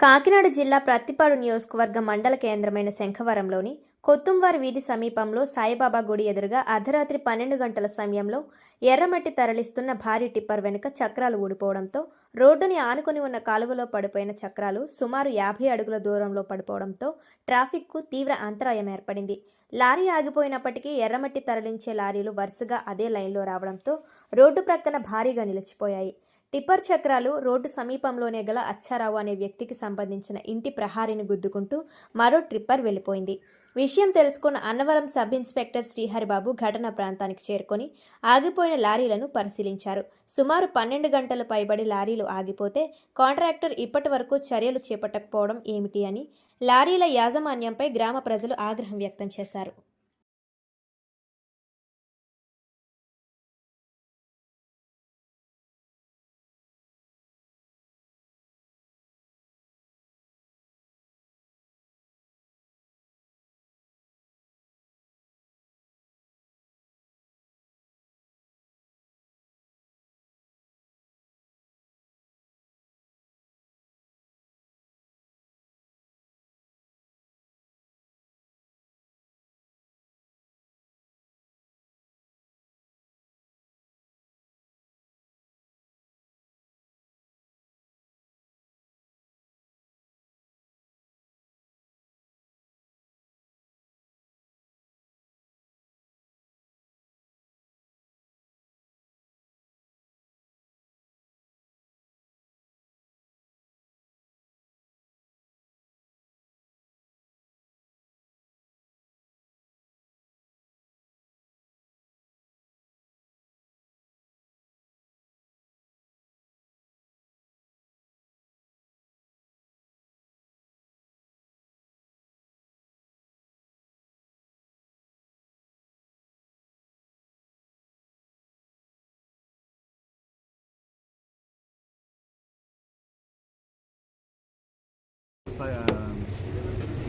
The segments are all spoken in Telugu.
కాకినాడ జిల్లా ప్రత్తిపాడు నియోజకవర్గ మండల కేంద్రమైన శంఖవరంలోని కొత్తుంవారి వీధి సమీపంలో సాయిబాబా గుడి ఎదురుగా అర్ధరాత్రి పన్నెండు గంటల సమయంలో ఎర్రమట్టి తరలిస్తున్న భారీ టిప్పర్ వెనుక చక్రాలు ఊడిపోవడంతో రోడ్డుని ఆనుకుని ఉన్న కాలువలో పడిపోయిన చక్రాలు సుమారు యాభై అడుగుల దూరంలో పడిపోవడంతో ట్రాఫిక్కు తీవ్ర అంతరాయం ఏర్పడింది. లారీ ఆగిపోయినప్పటికీ ఎర్రమట్టి తరలించే లారీలు వరుసగా అదే లైన్లో రావడంతో రోడ్డు ప్రక్కన భారీగా నిలిచిపోయాయి. టిప్పర్ చక్రాలు రోడ్డు సమీపంలోనే గల అచ్చారావు అనే వ్యక్తికి సంబంధించిన ఇంటి ప్రహారిని గుద్దుకుంటూ మరో ట్రిప్పర్ వెళ్ళిపోయింది. విషయం తెలుసుకున్న అన్నవరం సబ్ ఇన్స్పెక్టర్ శ్రీహరిబాబు ఘటనా ప్రాంతానికి చేరుకొని ఆగిపోయిన లారీలను పరిశీలించారు. సుమారు పన్నెండు గంటలు పైబడి లారీలు ఆగిపోతే కాంట్రాక్టర్ ఇప్పటి వరకు చర్యలు చేపట్టకపోవడం ఏమిటి అని లారీల యాజమాన్యంపై గ్రామ ప్రజలు ఆగ్రహం వ్యక్తం చేశారు.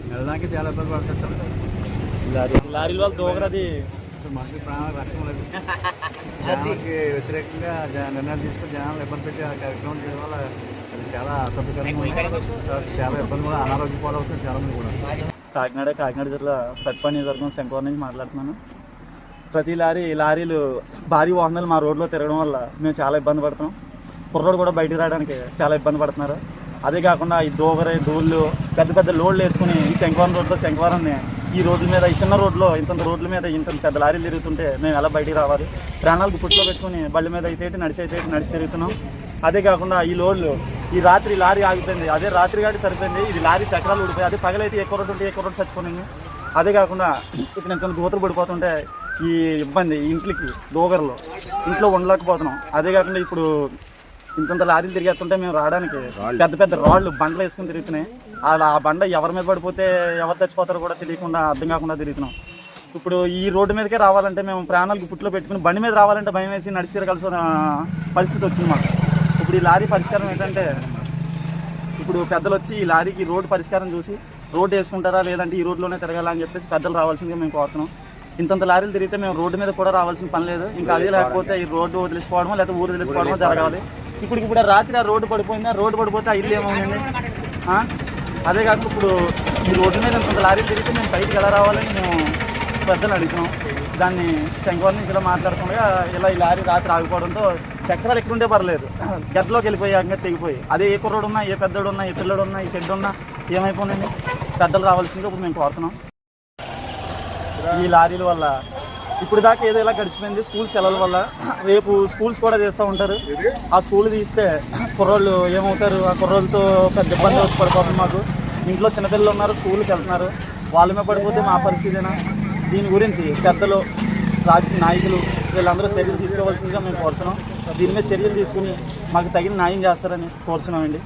వెళ్ళడానికి చాలా ఇబ్బంది పడుతుంటారు. లారీ లారీల వాళ్ళు అసలు మనిషి ప్రాణాలకు రక్షణ లేదు. జనాలకి వ్యతిరేకంగా నిర్ణయాలు తీసుకుని జనాలు ఇబ్బంది పెట్టి ఆ కార్యక్రమం చేయడం వల్ల అది చాలా అసభ్యకరంగా. చాలా ఇబ్బంది కూడా అనారోగ్య పాలవుతుంది చాలా మంది కూడా. కాకినాడ కాకినాడ జిల్లా ప్రతిపాడు నియోజకవర్గం శంకవరం నుంచి మాట్లాడుతున్నాను. ప్రతి లారీ లారీలు భారీ వాహనాలు మా రోడ్లో తిరగడం వల్ల మేము చాలా ఇబ్బంది పడుతున్నాం. కుర్రోడు కూడా బయటికి రావడానికి చాలా ఇబ్బంది పడుతున్నారు. అదే కాకుండా ఈ దోగరే దూళ్ళు పెద్ద పెద్ద లోడ్లు వేసుకుని ఈ శంఖవరం రోడ్లో శంఖవరంని ఈ రోడ్ల మీద ఈ చిన్న రోడ్లో ఇంత రోడ్ల మీద ఇంత పెద్ద లారీలు తిరుగుతుంటే మేము ఎలా బయటికి రావాలి? ప్రాణాలకు పుట్లో పెట్టుకుని బళ్ళ మీద అయితే నడిచి అయితే నడిచి తిరుగుతున్నాం. అదే కాకుండా ఈ లోడ్లు ఈ రాత్రి లారీ ఆగిపోయింది. అదే రాత్రి గాడి సరిపోయింది. ఇది లారీ చక్రాలు ఊడిపోయి అదే పగలైతే ఎక్కువ రోడ్డు ఉంటే ఎక్కువ రోడ్డు చచ్చిపోయింది అదే కాకుండా ఇక్కడ ఇంత గోతులు పడిపోతుంటే ఈ ఇబ్బంది ఇంట్లోకి ఇంట్లకి ఇంట్లో ఉండలేకపోతున్నాం. అదే కాకుండా ఇప్పుడు ఇంతంత లారీలు తిరిగేస్తుంటే మేము రావడానికి పెద్ద పెద్ద రాళ్ళు బండ్లు వేసుకుని తిరుగుతున్నాయి. అలా ఆ బండ ఎవరి మీద పడిపోతే ఎవరు చచ్చిపోతారో కూడా తెలియకుండా అర్థం కాకుండా తిరుగుతున్నాం. ఇప్పుడు ఈ రోడ్డు మీదకే రావాలంటే మేము ప్రాణాలకు పుట్లో పెట్టుకుని బండి మీద రావాలంటే భయం వేసి నడిచి తిరగాల్సిన పరిస్థితి వచ్చింది మాకు. ఇప్పుడు ఈ లారీ పరిష్కారం ఏంటంటే ఇప్పుడు పెద్దలు వచ్చి ఈ లారీకి రోడ్డు పరిష్కారం చూసి రోడ్డు వేసుకుంటారా లేదంటే ఈ రోడ్లోనే తిరగాలా అని చెప్పేసి పెద్దలు రావాల్సిందిగా మేము కోరుతున్నాం. ఇంతంత లారీలు తిరిగితే మేము రోడ్డు మీద కూడా రావాల్సిన పని లేదు. ఇంకా అదే లేకపోతే ఈ రోడ్డు వదిలిపోవడమో లేకపోతే ఊరు వదిలిపోవడమో జరగాలి. ఇప్పుడు ఇప్పుడు రాత్రి ఆ రోడ్డు పడిపోయిందా? రోడ్డు పడిపోతే ఆ ఇల్లు ఏమవుతుంది అదే కాకుండా ఇప్పుడు ఈ రోడ్డు మీద కొంత లారీ తిరిగితే మేము బయటికి ఎలా రావాలని మేము పెద్దలు అడిగాం దాన్ని శంకర్ నుంచి ఇలా మాట్లాడుతుండగా ఇలా ఈ లారీ రాత్రి ఆగిపోవడంతో చక్రాలు ఎక్కడుండే పర్లేదు. గడ్డలోకి వెళ్ళిపోయి అంగా తెగిపోయి. అదే ఏ కుర్రోడు ఉన్నా ఏ పెద్దోడు ఉన్నా ఏ పిల్లడు ఉన్నా ఈ షెడ్ ఉన్నా ఏమైపోయింది పెద్దలు రావాల్సిందిగా ఇప్పుడు మేము కోరుతున్నాం. ఈ లారీల వల్ల ఇప్పుడు దాకా ఏదో ఇలా గడిచిపోయింది. స్కూల్ సెలవుల వల్ల రేపు స్కూల్స్ కూడా చేస్తూ ఉంటారు. ఆ స్కూల్ తీస్తే కుర్రోళ్ళు ఏమవుతారు? ఆ కుర్రోళ్ళతో పెద్ద ఇబ్బంది వచ్చి పడిపోతుంది మాకు. ఇంట్లో చిన్నపిల్లలు ఉన్నారు స్కూల్కి వెళ్తున్నారు. వాళ్ళ మీద పడిపోతే మా పరిస్థితినా? దీని గురించి పెద్దలు రాజకీయ నాయకులు వీళ్ళందరూ చర్యలు తీసుకోవాల్సిందిగా మేము కోరుతున్నాం. దీని మీద చర్యలు తీసుకుని మాకు తగిన న్యాయం చేస్తారని కోరుతున్నామండి.